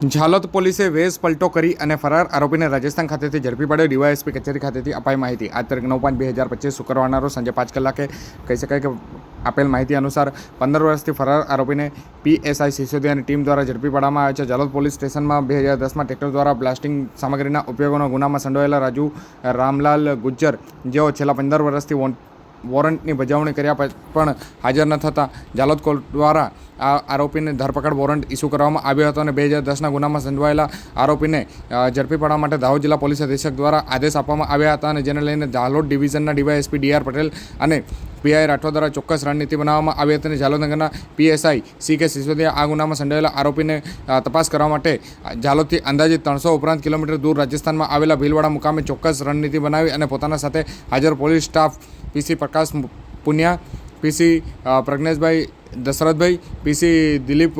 ઝાલોદ પોલીસે વેશ પલટો કરી અને ફરાર આરોપીને રાજસ્થાન ખાતેથી ઝડપી પાડ્યો. ડીવાયએસપી કચેરી ખાતેથી અપાઈ માહિતી. આ તારીખ નવ પાંચ બે હજાર પચીસ શુક્રવારના રોજ સાંજે પાંચ કલાકે કહી શકાય કે આપેલ માહિતી અનુસાર પંદર વર્ષથી ફરાર આરોપીને પીએસઆઈ સિસોદિયાની ટીમ દ્વારા ઝડપી પાડવામાં આવ્યો છે. ઝાલોદ પોલીસ સ્ટેશનમાં બે હજાર દસમાં ટ્રેક્ટર દ્વારા બ્લાસ્ટિંગ સામગ્રીના ઉપયોગોનો ગુનામાં સંડોવાયેલા રાજુ રામલાલ ગુજ્જર, જેઓ છેલ્લા પંદર વર્ષથી વોરંટની બજાવણી કર્યા પણ હાજર ન થતાં જાલોદ કોર્ટ દ્વારા આ આરોપીને ધરપકડ વોરંટ ઇસ્યુ કરવામાં આવ્યો હતો અને બે હજાર દસના ગુનામાં સંડવાયેલા આરોપીને ઝડપી પાડવા માટે દાહોદ જિલ્લા પોલીસ અધિક્ષક દ્વારા આદેશ આપવામાં આવ્યા હતા અને જેને લઈને દાહોદ ડિવિઝનના ડીવાયએસપી ડીઆર પટેલ અને પીઆઈ રાઠોડ દ્વારા ચોક્કસ રણનીતિ બનાવવામાં આવી હતી અને જાલોદનગરના પીએસઆઈ સી કે સિસોદિયા આ ગુનામાં સંડોયેલા આરોપીને તપાસ કરવા માટે જાલોદથી અંદાજિત ત્રણસો ઉપરાંત કિલોમીટર દૂર રાજસ્થાનમાં આવેલા ભીલવાડા મુકામે ચોક્કસ રણનીતિ બનાવી અને પોતાના સાથે હાજર police staff PC Prakash Punia PC Prajneshbhai Dashrathbhai PC Dilip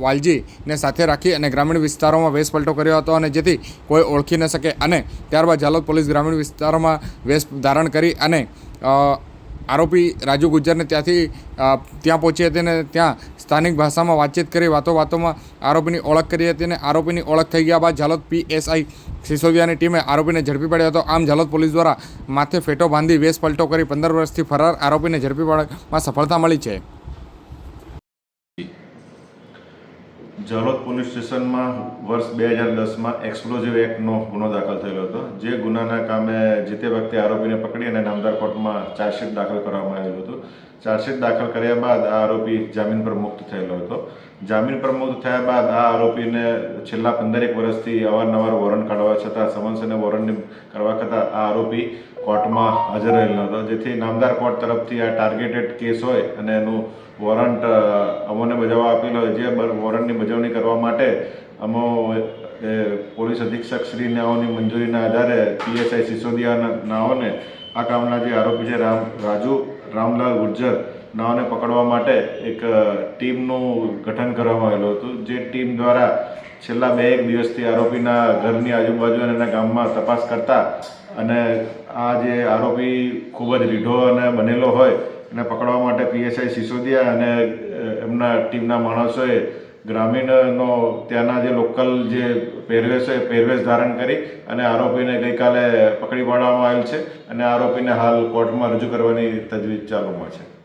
વાલજીને સાથે રાખી અને ગ્રામીણ વિસ્તારોમાં વેશ પલટો કર્યો હતો અને જેથી કોઈ ઓળખી ન શકે. અને ત્યારબાદ જાલોદ પોલીસ ગ્રામીણ વિસ્તારોમાં વેશ ધારણ કરી અને આરોપી રાજુ ગુજ્જરને ત્યાંથી ત્યાં પહોંચી હતી અને ત્યાં સ્થાનિક ભાષામાં વાતચીત કરી વાતો વાતોમાં આરોપીની ઓળખ કરી હતી અને આરોપીની ઓળખ થઈ ગયા બાદ જાલોદ પીએસઆઈ સિસોદિયાની ટીમે આરોપીને ઝડપી પાડ્યો હતો. આમ ઝાલોદ પોલીસ દ્વારા માથે ફેટો બાંધી વેશ પલટો કરી પંદર વર્ષથી ફરાર આરોપીને ઝડપી પાડવામાં સફળતા મળી છે. જલોદ પોલીસ સ્ટેશનમાં વર્ષ બે હજાર દસમાં એક્સપ્લોઝિવ એક્ટનો ગુનો દાખલ થયેલો હતો. જે ગુનાના કામે જે તે વખતે આરોપીને પકડી અને નામદાર કોર્ટમાં ચાર્જશીટ દાખલ કરવામાં આવેલું હતું. ચાર્જશીટ દાખલ કર્યા બાદ આ આરોપી જામીન પર મુક્ત થયેલો હતો. જામીન પર મુક્ત થયા બાદ આ આરોપીને છેલ્લા પંદરેક વર્ષથી અવારનવાર વોરંટ કાઢવા છતાં સમન્સ અને વોરંટ કરવા છતાં આ આરોપી કોર્ટમાં હાજર રહેલો હતો જેથી નામદાર કોર્ટ તરફથી આ ટાર્ગેટેડ કેસ હોય અને એનું વોરંટ અમોને બજાવવા આપેલો હોય, જે વોરંટની બજવણી કરવા માટે અમો પોલીસ અધિક્ષક શ્રી નાઓની મંજૂરીના આધારે પીએસઆઈ સિસોદિયા નાઓને, આ કામના જે આરોપી છે રામ, રાજુ, રામલાલ ગુર્જર નાઓને પકડવા માટે એક ટીમનું ગઠન કરવામાં આવેલું હતું. જે ટીમ દ્વારા છેલ્લા બે એક દિવસથી આરોપીના ઘરની આજુબાજુ અને એના ગામમાં તપાસ કરતા અને આ જે આરોપી ખૂબ જ રીઢો અને બનેલો હોય એને પકડવા માટે પીએસઆઈ સિસોદિયા અને એમના ટીમના માણસોએ ગ્રામીણનો ત્યાંના જે લોકલ જે પહેરવેશ એ પહેરવેશ ધારણ કરી અને આરોપીને ગઈકાલે પકડી પાડવામાં આવેલ છે અને આરોપીને હાલ કોર્ટમાં રજૂ કરવાની તજવીજ ચાલુમાં છે.